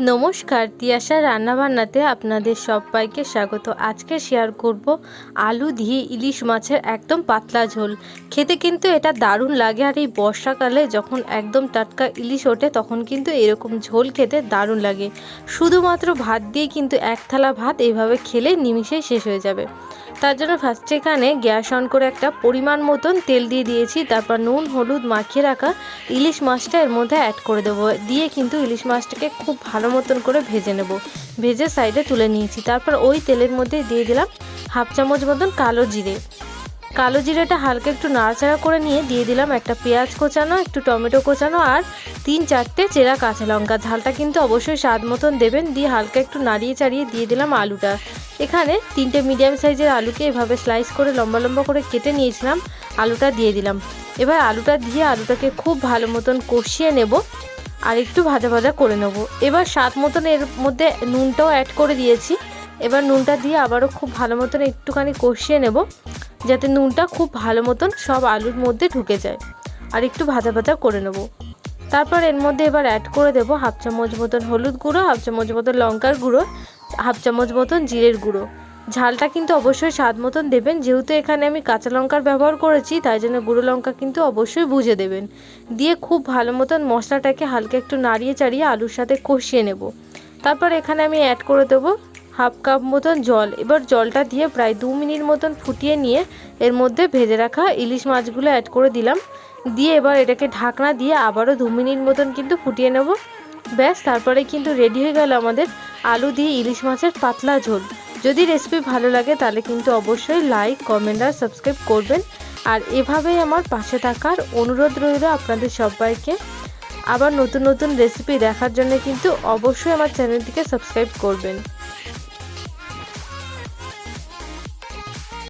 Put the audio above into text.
নমস্কার, তিয়াশা রান্নাবান্নাতে আপনাদের সবাইকে স্বাগত। আজকে শেয়ার করব আলু দিয়ে ইলিশ মাছের একদম পাতলা ঝোল। খেতে কিন্তু এটা দারুণ লাগে আর এই বর্ষাকালে যখন একদম টাটকা ইলিশ ওঠে, তখন কিন্তু এরকম ঝোল খেতে দারুণ লাগে। শুধুমাত্র ভাত দিয়ে কিন্তু এক থালা ভাত এইভাবে খেলে নিমিষেই শেষ হয়ে যাবে। তার জন্য ফার্স্ট এখানে গ্যাস অন করে একটা পরিমাণ মতন তেল দিয়ে দিয়েছি। তারপর নুন, হলুদ মাখিয়ে রাখা ইলিশ মাছটা এর মধ্যে অ্যাড করে দেবো। দিয়ে কিন্তু ইলিশ মাছটাকে খুব ভালো মতন করে ভেজে নেব। ভেজে সাইডে তুলে নিয়েছি। তারপর ওই তেলের মধ্যে দিয়ে দিলাম হাফ চামচ মতন কালো জিরে। কালো জিরেটা হালকা একটু নাড়াচাড়া করে নিয়ে দিয়ে দিলাম একটা পেঁয়াজ কোচানো, একটু টমেটো কোচানো আর তিন চারটে চেরা কাঁচা লঙ্কা। ঝালটা কিন্তু অবশ্যই স্বাদ মতন দেবেন। দিয়ে হালকা একটু নাড়িয়ে চাড়িয়ে দিয়ে দিলাম আলুটা। এখানে তিনটে মিডিয়াম সাইজের আলুকে এভাবে স্লাইস করে লম্বা লম্বা করে কেটে নিয়েছিলাম। আলুটা দিয়ে দিলাম। এবার আলুটা দিয়ে আলুটাকে খুব ভালো মতন কষিয়ে নেব আর একটু ভাজা ভাজা করে নেব। এবার স্বাদ মতন এর মধ্যে নুনটাও অ্যাড করে দিয়েছি। এবার নুনটা দিয়ে আবারও খুব ভালো মতন একটুখানি কষিয়ে নেব। যাতে নুনটা খুব ভালো মতন সব আলুর মধ্যে ঢুকে যায়। আর একটু ভাজা ভাজা করে নেব। তারপর এর মধ্যে এবার অ্যাড করে দেব হাফ চামচ মতন হলুদ গুঁড়ো হাফ চামচ মতন লঙ্কার গুঁড়ো হাফ চামচ মতন জিরের গুঁড়ো। ঝালটা কিন্তু অবশ্যই স্বাদ মতন দেবেন। যেহেতু এখানে আমি কাঁচা লঙ্কার ব্যবহার করেছি, তাই জন্য গুঁড়ো লঙ্কা কিন্তু অবশ্যই বুঝে দেবেন। দিয়ে খুব ভালো মতন মশলাটাকে হালকা একটু নাড়িয়ে চাড়িয়ে আলুর সাথে কষিয়ে নেব। তারপর এখানে আমি অ্যাড করে দেবো হাফ কাপ মতন জল। এবার জলটা দিয়ে প্রায় দু মিনিট মতন ফুটিয়ে নিয়ে এর মধ্যে ভেজে রাখা ইলিশ মাছগুলো অ্যাড করে দিলাম। দিয়ে এবার এটাকে ঢাকনা দিয়ে আবারও দু মিনিট মতন কিন্তু ফুটিয়ে নেব। ব্যাস, তারপরে কিন্তু রেডি হয়ে গেল আমাদের আলু দিয়ে ইলিশ মাছের পাতলা ঝোল। যদি রেসিপি ভালো লাগে তাহলে কিন্তু অবশ্যই লাইক কমেন্ট আর সাবস্ক্রাইব করবেন। আর এভাবেই আমার পাশে থাকার অনুরোধ রইল আপনাদের সবাইকে। আবার নতুন নতুন রেসিপি দেখার জন্য কিন্তু অবশ্যই আমার চ্যানেলটিকে সাবস্ক্রাইব করবেন।